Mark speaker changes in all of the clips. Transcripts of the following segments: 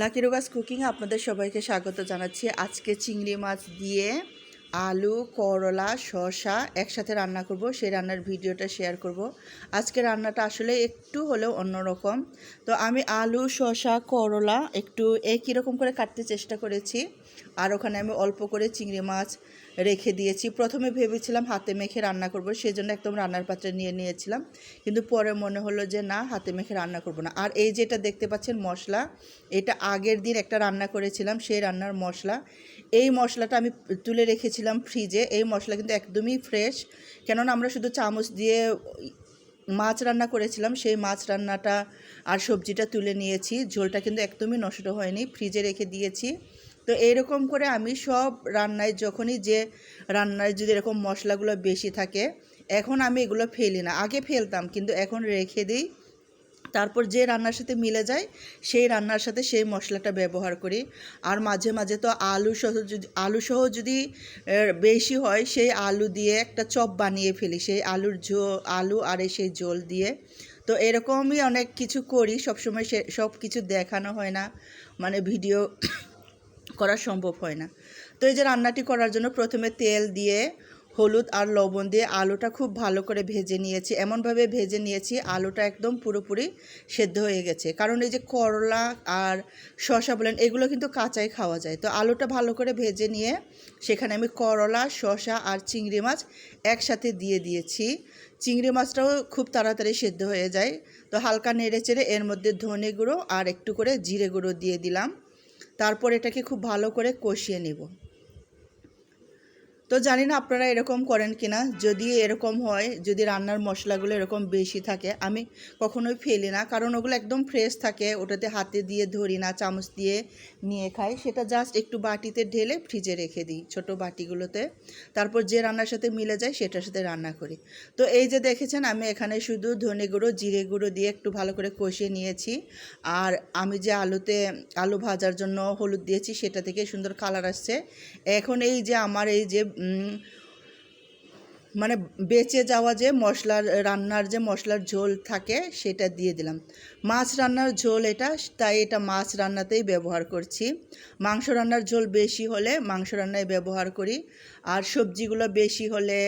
Speaker 1: Lucky রোগাস cooking আপনাদের সবাইকে স্বাগত জানাচ্ছি। আজকে চিংড়ি মাছ দিয়ে আলু, করলা, শসা একসাথে রান্না করব। সেই রান্নার ভিডিওটা শেয়ার করব। আজকে রান্নাটা আসলে একটু হলেও অন্যরকম। তো আমি আলু, শসা, করলা একটু একই রকম করে কাটতে চেষ্টা করেছি। আর ওখানে আমি অল্প করে চিংড়ি মাছ রেখে দিয়েছি। প্রথমে ভেবেছিলাম হাতে মেখে রান্না করব সেই জন্য একদম রান্নার পাত্রে নিয়ে নিয়েছিলাম। কিন্তু পরে মনে হলো যে না, হাতে মেখে রান্না করব না। আর এই যেটা দেখতে পাচ্ছেন মশলা, এটা আগের দিন একটা রান্না করেছিলাম, সেই রান্নার মশলা। এই মশলাটা আমি তুলে রেখেছিলাম ফ্রিজে। এই মশলা কিন্তু একদমই ফ্রেশ। কেননা আমরা শুধু চামচ দিয়ে মাছ রান্না করেছিলাম, সেই মাছ রান্নাটা আর সবজিটা তুলে নিয়েছি। ঝোলটা কিন্তু একদমই নষ্ট হয়নি। ফ্রিজে রেখে দিয়েছি। তো এইরকম করে আমি সব রান্নায় যখনই যে রান্নায় যদি এরকম মশলাগুলো বেশি থাকে, এখন আমি এগুলো ফেলি না। আগে ফেলতাম, কিন্তু এখন রেখে দিই। তারপর যে রান্নার সাথে মিলে যায়, সেই রান্নার সাথে সেই মশলাটা ব্যবহার করি। আর মাঝে মাঝে তো আলু সহ যদি, আলু সহ যদি বেশি হয়, সেই আলু দিয়ে একটা চপ বানিয়ে ফেলি। সেই আলুর ঝো আলু আর সেই জল দিয়ে। তো এরকমই অনেক কিছু করি। সবসময় সে সব কিছু দেখানো হয় না। মানে ভিডিও করা সম্ভব হয় না। তো এই যে রান্নাটি করার জন্য প্রথমে তেল দিয়ে, হলুদ আর লবণ দিয়ে আলুটা খুব ভালো করে ভেজে নিয়েছি। এমনভাবে ভেজে নিয়েছি, আলুটা একদম পুরোপুরি সেদ্ধ হয়ে গেছে। কারণ এই যে করলা আর শশা বলেন, এগুলো কিন্তু কাঁচাই খাওয়া যায়। তো আলুটা ভালো করে ভেজে নিয়ে সেখানে আমি করলা শশা আর চিংড়ি মাছ একসাথে দিয়ে দিয়েছি। চিংড়ি মাছটাও খুব তাড়াতাড়ি সেদ্ধ হয়ে যায়। তো হালকা নেড়ে চেড়ে এর মধ্যে ধনে গুঁড়ো আর একটু করে জিরে গুঁড়ো দিয়ে দিলাম। তারপর এটাকে খুব ভালো করে কষিয়ে নেব। তো জানি না আপনারা এরকম করেন কিনা। যদি এরকম হয়, যদি রান্নার মশলাগুলো এরকম বেশি থাকে, আমি কখনোই ফেলি না। কারণ ওগুলো একদম ফ্রেশ থাকে, ওটাতে হাতে দিয়ে, ধরি না, চামচ দিয়ে নিয়ে খাই। সেটা জাস্ট একটু বাটিতে ঢেলে ফ্রিজে রেখে দিই ছোট বাটিগুলোতে। তারপর যে রান্নার সাথে মিলে যায়, সেটার সাথে রান্না করি। তো এই যে দেখেছেন, আমি এখানে শুধু ধনে গুঁড়ো, জিরে গুঁড়ো দিয়ে একটু ভালো করে কষিয়ে নিয়েছি। আর আমি যে আলুতে, আলু ভাজার জন্য হলুদ দিয়েছি, সেটা থেকে সুন্দর কালার আসছে। এখন এই যে আমার এই যে মানে বেঁচে যাওয়া যে মশলার, রান্নার যে মশলার ঝোল থাকে সেটা দিয়ে দিলাম। মাছ রান্নার ঝোল এটা, তাই এটা মাছ রান্নাতেই ব্যবহার করছি। মাংস রান্নার ঝোল বেশি হলে মাংস রান্নায় ব্যবহার করি। আর সবজিগুলো বেশি হলে,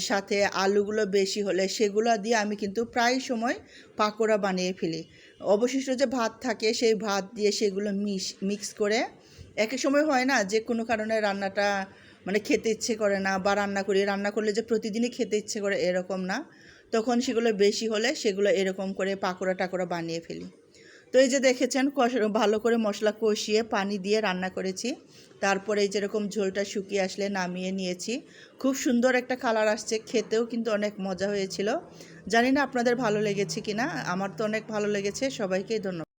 Speaker 1: সাথে আলুগুলো বেশি হলে সেগুলো দিয়ে আমি কিন্তু প্রায় সময় পাকোড়া বানিয়ে ফেলি। অবশিষ্ট যে ভাত থাকে সেই ভাত দিয়ে সেগুলো মিশ, মিক্স করে এক এক সময় হয় না যে কোনো কারণে রান্নাটা মানে খেতে ইচ্ছে করে না বা রান্না করি, রান্না করলে যে প্রতিদিনই খেতে ইচ্ছে করে এরকম না। তখন সেগুলো বেশি হলে সেগুলো এরকম করে পাকোড়া টাকোড়া বানিয়ে ফেলি। তো এই যে দেখেছেন ভালো করে মশলা কষিয়ে পানি দিয়ে রান্না করেছি। তারপরে এই যেরকম ঝোলটা শুকিয়ে আসলে নামিয়ে নিয়েছি। খুব সুন্দর একটা কালার আসছে, খেতেও কিন্তু অনেক মজা হয়েছিল। জানি না আপনাদের ভালো লেগেছে কিনা, আমার তো অনেক ভালো লেগেছে সবাইকেই ধন্যবাদ।